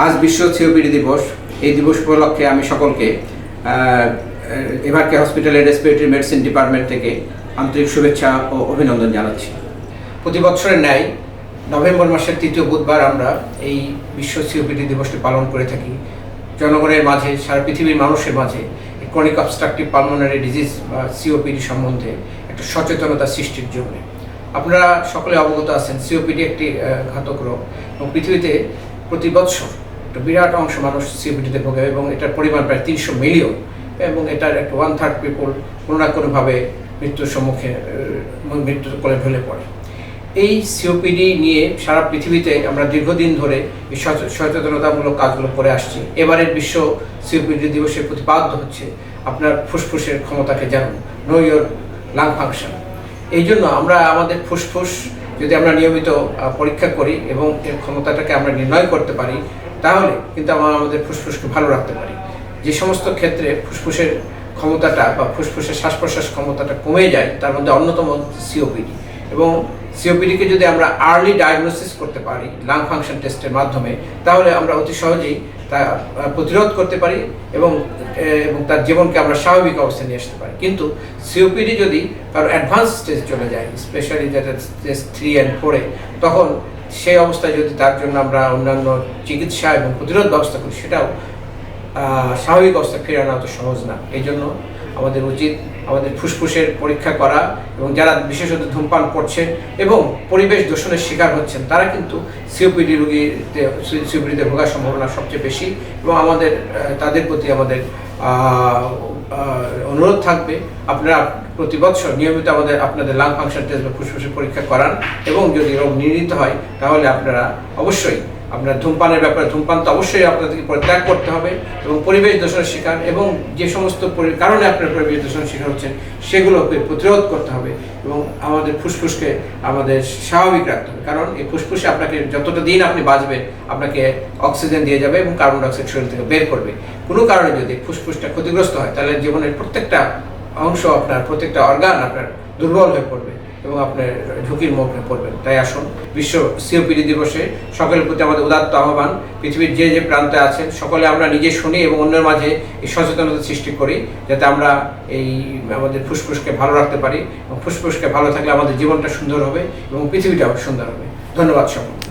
আজ বিশ্ব সিওপিডি দিবস। এই দিবস উপলক্ষে আমি সকলকে এবারকে হসপিটালের রেসপিরেটরি মেডিসিন ডিপার্টমেন্ট থেকে আন্তরিক শুভেচ্ছা ও অভিনন্দন জানাচ্ছি। প্রতি বছরের ন্যায় নভেম্বর মাসের তৃতীয় বুধবার আমরা এই বিশ্ব সিওপিডি দিবসটি পালন করে থাকি। জনগণের মাঝে, সারা পৃথিবীর মানুষের মাঝে ক্রনিক অবস্ট্রাকটিভ পালমোনারি ডিজিজ বা সিওপিডি সম্বন্ধে একটা সচেতনতা সৃষ্টির জন্য। আপনারা সকলে অবগত আছেন সিওপিডি একটি ঘাতক রোগ এবং পৃথিবীতে প্রতি বছর একটা বিরাট অংশ মানুষ সিওপিডিতে ভোগে এবং এটার পরিমাণ প্রায় তিনশো মিলিয়ন। এবং এটার একটা ওয়ান থার্ড পিপল কোনো না কোনোভাবে মৃত্যুর সম্মুখে মৃত্যুর কোলে ঢলে পড়ে। এই সিওপিডি নিয়ে সারা পৃথিবীতে আমরা দীর্ঘদিন ধরে সচেতনতামূলক কাজগুলো করে আসছি। এবারের বিশ্ব সিওপিডি দিবসে প্রতিপাদ্য হচ্ছে, আপনার ফুসফুসের ক্ষমতাকে জানুন নো ইয়োর লাং ফাংশন এই জন্য আমরা আমাদের ফুসফুস যদি আমরা নিয়মিত পরীক্ষা করি এবং এর ক্ষমতাটাকে আমরা নির্ণয় করতে পারি তাহলে কিন্তু আমরা আমাদের ফুসফুসকে ভালো রাখতে পারি। যে সমস্ত ক্ষেত্রে ফুসফুসের ক্ষমতাটা বা ফুসফুসের শ্বাস প্রশ্বাস ক্ষমতাটা কমে যায়, তার মধ্যে অন্যতম সিওপিডি এবং সিওপিডিকে যদি আমরা আর্লি ডায়াগনোসিস করতে পারি লাং ফাংশন টেস্টের মাধ্যমে, তাহলে আমরা অতি সহজেই তা প্রতিরোধ করতে পারি এবং এবং তার জীবনকে আমরা স্বাভাবিক অবস্থায় নিয়ে আসতে পারি। কিন্তু সিওপিডি যদি কারও অ্যাডভান্স স্টেজ চলে যায় স্পেশালি যেটা স্টেজ থ্রি অ্যান্ড ফোরে তখন সেই অবস্থায় যদি তার জন্য আমরা অন্যান্য চিকিৎসা এবং প্রতিরোধ ব্যবস্থা করি, সেটাও স্বাভাবিক অবস্থায় ফিরে আনা অত সহজ না। এই জন্য আমাদের উচিত আমাদের ফুসফুসের পরীক্ষা করা এবং যারা বিশেষত ধূমপান করছেন এবং পরিবেশ দূষণের শিকার হচ্ছেন, তারা কিন্তু সিওপিডি রোগীতে, সিওপিডিতে ভোগার সম্ভাবনা সবচেয়ে বেশি এবং আমাদের তাদের প্রতি আমাদের অনুরোধ থাকবে আপনারা প্রতি বছর নিয়মিত আমাদের, আপনাদের লাং ফাংশন টেস্ট বা ফুসফুসের পরীক্ষা করান এবং যদি রোগ নির্ণীত হয় তাহলে আপনারা অবশ্যই আপনার ধূমপানের ব্যাপারে, ধূমপান তো অবশ্যই আপনাদেরকে পরিত্যাগ করতে হবে এবং পরিবেশ দূষণের শিকার এবং যে সমস্ত কারণে আপনার পরিবেশ দূষণের শিকার হচ্ছেন, সেগুলোকে প্রতিরোধ করতে হবে এবং আমাদের ফুসফুসকে আমাদের স্বাভাবিক রাখতে হবে। কারণ এই ফুসফুসে আপনাকে যতটা দিন আপনি বাঁচবেন আপনাকে অক্সিজেন দিয়ে যাবে এবং কার্বন ডাইঅক্সাইড শরীর থেকে বের করবে। কোনো কারণে যদি ফুসফুসটা ক্ষতিগ্রস্ত হয়, তাহলে জীবনের প্রত্যেকটা অংশ আপনার, প্রত্যেকটা অর্গান আপনার দুর্বল হয়ে পড়বে। এবং আপনার ঝুঁকির মুখে পড়বেন। তাই আসুন, বিশ্ব সিওপিডি দিবসে সকলের প্রতি আমাদের উদাত্ত আহ্বান, পৃথিবীর যে যে প্রান্তে আছেন, সকলে আমরা নিজে শুনি এবং অন্যের মাঝে এই সচেতনতা সৃষ্টি করি, যাতে আমরা এই আমাদের ফুসফুসকে ভালো রাখতে পারি এবং ফুসফুসকে ভালো থাকলে আমাদের জীবনটা সুন্দর হবে এবং পৃথিবীটাও সুন্দর হবে। ধন্যবাদ সকলকে।